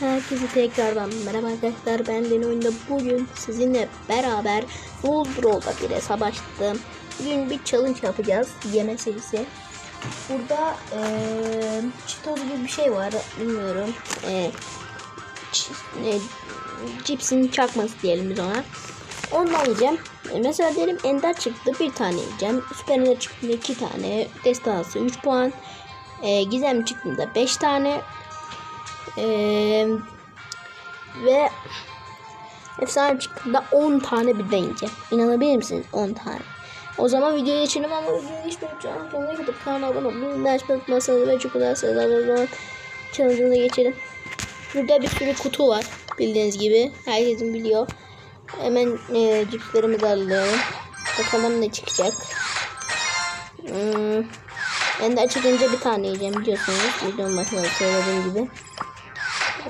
Herkese tekrardan merhaba arkadaşlar ben Deni Oyunda bugün sizinle beraber Full Brawl'da bir hesap açtım. Bugün bir challenge yapacağız yeme serisi. Burada eee Cheetos gibi bir şey var bilmiyorum. Ç- e, cipsin çakması diyelim biz ona. Ondan yiyeceğim. E, mesela diyelim Ender çıktı bir tane yiyeceğim. Süper Ender çıktı iki tane. Destansı 3 puan. E, Gizem çıktığında 5 tane. Ve efsane çıktığında 10 tane birden yiyeceğim. İnanabilir misiniz? 10 tane. O zaman videoya geçelim ama videoyu geçmek için sonuna kadar kanala abone olmayı. Açmayı unutmazsanız ve çok sayılar o zaman challenge'ına geçelim. Burada bir sürü kutu var. Bildiğiniz gibi. Herkesin biliyor. Hemen e, cipslerimizi alalım. Bakalım ne çıkacak. Hmm. Ender çıkınca bir tane yiyeceğim biliyorsunuz. Videonun başında da söylediğim gibi.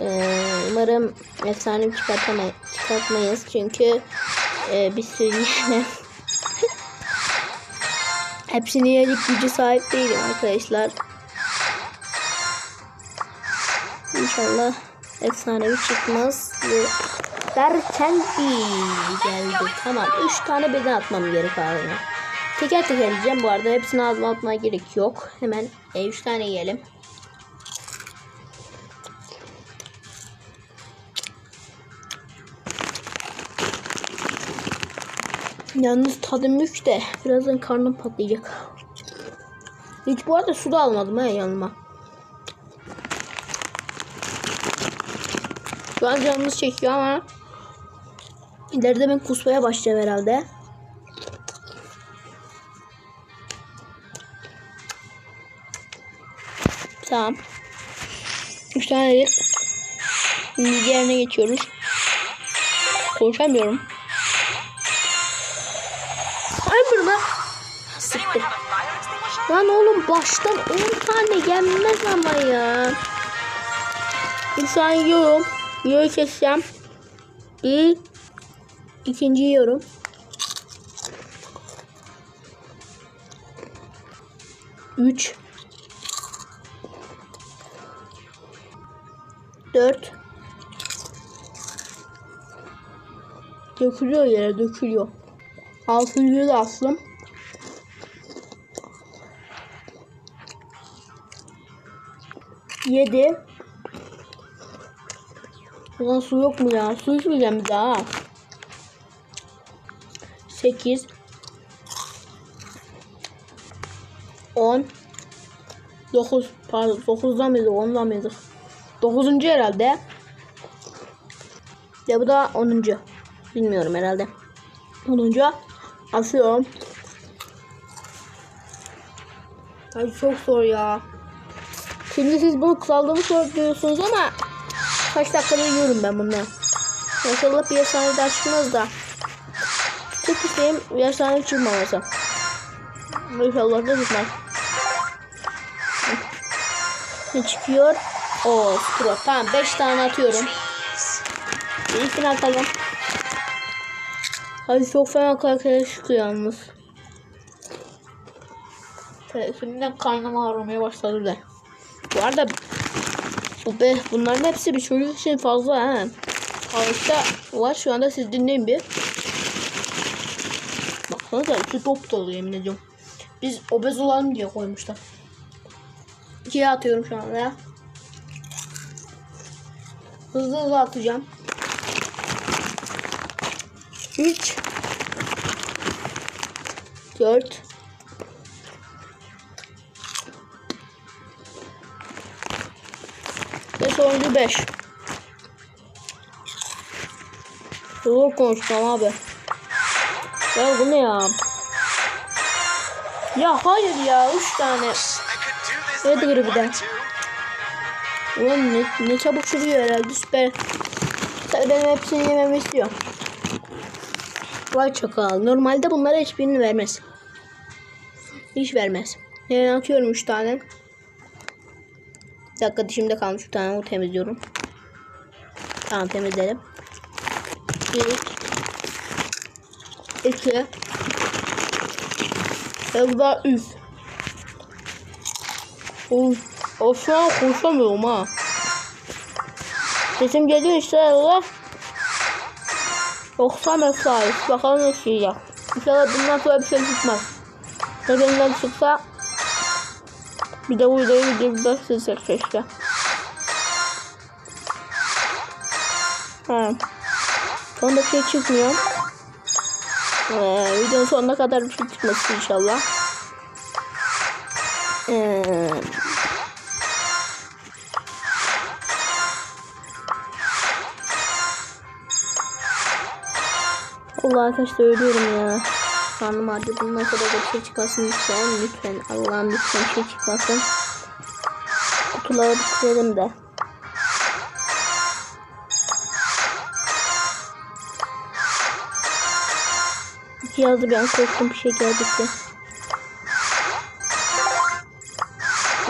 Ee, umarım efsane çıkartamay çıkartmayız. Çünkü e, bir sürü yiyemem. Hepsini yiyecek gücü sahip değilim arkadaşlar. İnşallah efsanevi çıkmaz. Derken bir geldi. Tamam. 3 tane beden atmam gerek abi. Teker teker yiyeceğim. Bu arada hepsini ağzıma atmaya gerek yok. Hemen 3 tane yiyelim. Yalnız tadı mük de birazdan karnım patlayacak. Hiç bu arada su da almadım ha yanıma. Şu an canımız çekiyor ama ileride ben kusmaya başlayacağım herhalde. Tamam. Üç tane yedik. Şimdi diğerine geçiyoruz. Konuşamıyorum. Siktir. Lan oğlum baştan 10 tane gelmez ama ya. Bir tane yiyorum. Yiyor keseceğim. Bir. ikinci yiyorum. Üç. Dört. Dökülüyor yere dökülüyor. Altıncıyı da astım. Yedi. Ulan su yok mu ya? Su içmeyeceğim bir daha. Sekiz. On. Dokuz. Pardon. Dokuzdan mıydı? Ondan mıydı? Dokuzuncu herhalde. Ya bu da onuncu. Bilmiyorum herhalde. Onuncu. Asıyorum. Ay çok zor ya. Şimdi siz bunu kısaldığımı soruyorsunuz ama kaç dakikada yiyorum ben bunu. İnşallah bir efsane daha çıkmaz da. Çok isteğim bir efsane çıkmaması. İnşallah da çıkmaz. Ne çıkıyor? Oo, pro. Tamam 5 tane atıyorum. İlkini atalım. Hadi çok fena karakter çıkıyor yalnız. Şimdiden karnım ağrımaya başladı da. Bu arada bu be, bunların hepsi bir çocuk için fazla ha. Harika var şu anda siz dinleyin bir. Baksanıza içi top dolu yemin ediyorum. Biz obez olalım diye koymuşlar. İkiye atıyorum şu anda. Hızlı hızlı atacağım. 3 4 Ve sonuncu 5 Zor konuşacağım abi. Ya bu ne ya? Ya hayır ya 3 tane. Edgar'ı bir de. Ulan ne, ne çabuk sürüyor herhalde süper. Tabii benim hepsini yememi istiyor. Vay çakal. Normalde bunlara hiçbirini vermez. Hiç vermez. Yani atıyorum 3 tane. Bir dakika dişimde kalmış bir tane onu temizliyorum. Tamam temizledim. 1 2 Evda 3 Of, of şu an konuşamıyorum ha. Sesim geliyor işte Allah. 90 efsane. Bakalım nasıl yiyecek. İnşallah bundan sonra bir şey çıkmaz. Tepemden çıksa bir de videoyu sizler keşke. Ha. Sonunda bir şey çıkmıyor. Ee, videonun sonuna kadar bir şey çıkmasın inşallah. Ee, Allah arkadaşlar ölüyorum ya. Karnım acı. Bundan sonra da bir şey çıkmasın lütfen. Lütfen. Allah'ım lütfen bir şey çıkmasın. Kutuları bitirelim de. Cihazı ben korktum bir şey geldi ki.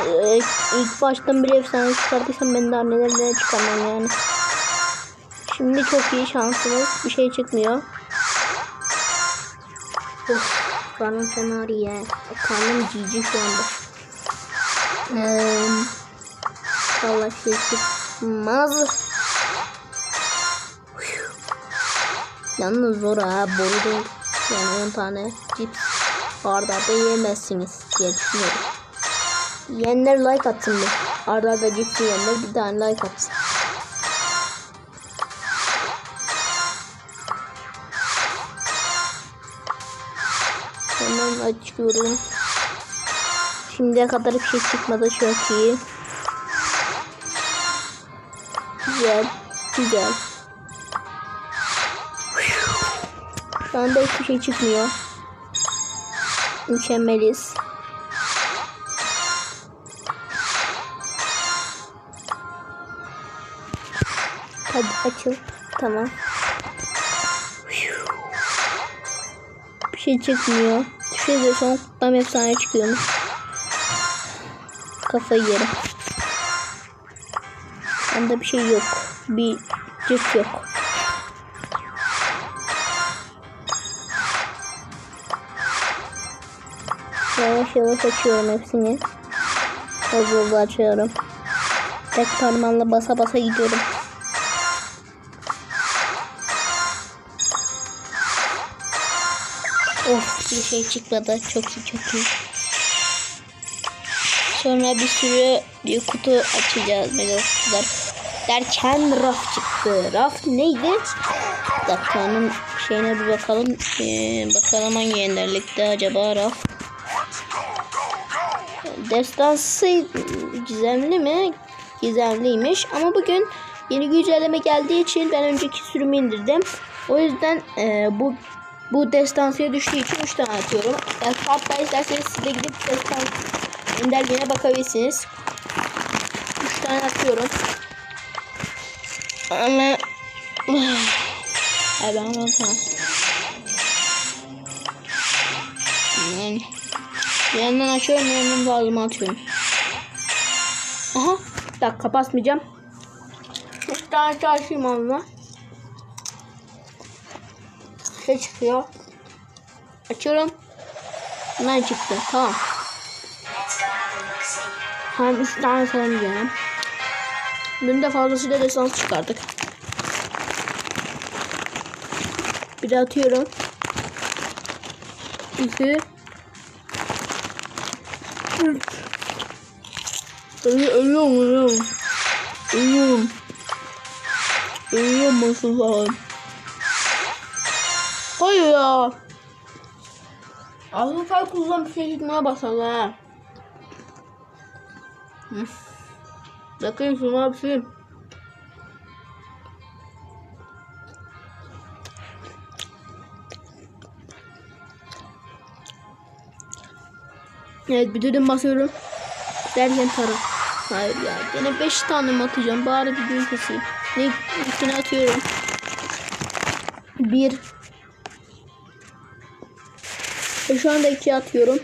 Ee, ilk baştan bir efsane çıkardıysam ben daha neler neler çıkarmam yani. Şimdi çok iyi şansımız. Bir şey çıkmıyor. Of, karnım fena ağrıyor. Karnım cici şu anda. Ee, vallahi şey çıkmaz. Yalnız zor ha boru değil. Yani 10 tane cips arda arda yiyemezsiniz diye düşünüyorum. Yiyenler like atsın mı? Arda arda cips yiyenler bir tane like atsın. Açıyorum. Şimdiye kadar bir şey çıkmadı çok iyi. Güzel. Güzel. Şu anda hiçbir şey çıkmıyor. Mükemmeliz. Hadi açıl. Tamam. Bir şey çıkmıyor. Şey son kutlam efsane çıkıyormuş. Kafayı yerim. Bende bir şey yok. Bir cırt yok. Yavaş yavaş açıyorum hepsini. Hızlı hızlı açıyorum. Tek parmağımla basa basa gidiyorum. Of bir şey çıkmadı. Çok iyi çok iyi. Sonra bir sürü bir kutu açacağız mega kutular. Derken raf çıktı. Raf neydi? Dakikanın şeyine bir bakalım. Ee, bakalım hangi yenderlikte acaba raf. Destansı gizemli mi? Gizemliymiş. Ama bugün yeni güncelleme geldiği için ben önceki sürümü indirdim. O yüzden e, bu bu destansıya düştüğü için 3 tane atıyorum. Yani hatta isterseniz siz de gidip destans enderliğine bakabilirsiniz. 3 tane atıyorum. Ama Ay ben bakalım. Yani bir yandan açıyorum bir yandan bağlama atıyorum. Aha. Bir dakika basmayacağım. Üç tane çalışayım onunla. Şey çıkıyor. Açıyorum. Ne çıktı? Tamam. Hem üç tane saymayacağım. Dün de fazlasıyla desans çıkardık. Bir de atıyorum. İki. Üç. Ölü ölüyorum ölüyorum. Ölüyorum. Ölüyorum nasıl falan. Hayır ya. Avrupa kullan bir şey gitmeye başladı ha. Bakayım şuna bir şey. Evet bir dönüm basıyorum. Derken para. Hayır ya. Gene 5 tane mi atacağım? Bari bir gün keseyim. Ne? İkini atıyorum. 1 Bakın şu anda ikiye atıyorum.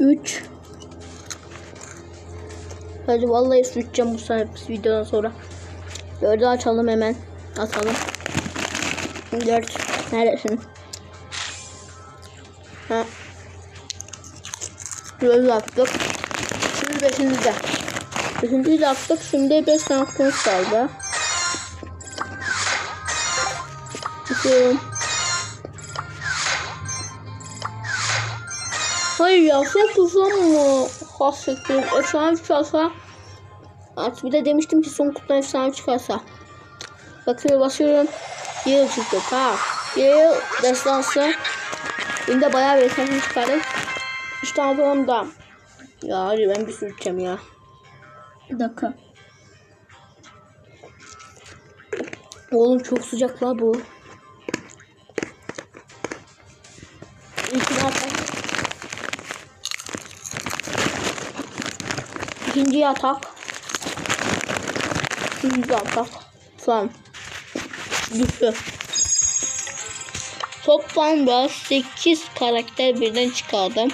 3 Hadi vallahi sıçacağım bu sefer videodan sonra. 4'ü açalım hemen. Atalım. 4 neredesin? Ha. 4'ü attık. Şimdi 5'inize. 5'inizi attık. Şimdi 5 tane kutu kaldı. Atıyorum. Hayır ya çok uzun mu? Hasrettim. Efsane çıkarsa. Artık bir de demiştim ki son kutudan efsane çıkarsa. Bakıyorum basıyorum. Yıl çıktı. Tamam. Yıl destansı. Bunda bayağı bir efsane çıkardık. İşte adam da. Ya hadi ben bir sürü içeceğim ya. Bir dakika. Oğlum çok sıcak la bu. İkinci atak. Üçüncü atak. Son. Düştü. Toplamda 8 karakter birden çıkardım.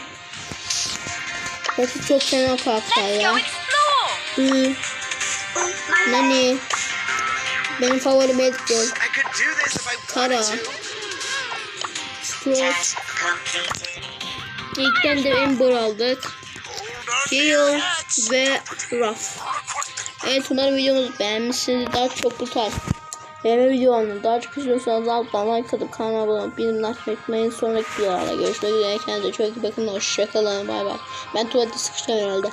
Hepsi çok fena karakter ya. Hı. Nani. Benim favorim Edgar. To. Stroke. İlkten de Ember aldık. Gale ve Ruff. Evet umarım videomuzu beğenmişsiniz. Daha çok bu tarz beğenme videolarını daha çok istiyorsanız alttan like atıp kanalıma abone olup bildirimleri açmayı unutmayın. Sonraki videolarda görüşmek üzere. Kendinize çok iyi bakın. Hoşçakalın. Bay bay. Ben tuvalette sıkışacağım herhalde.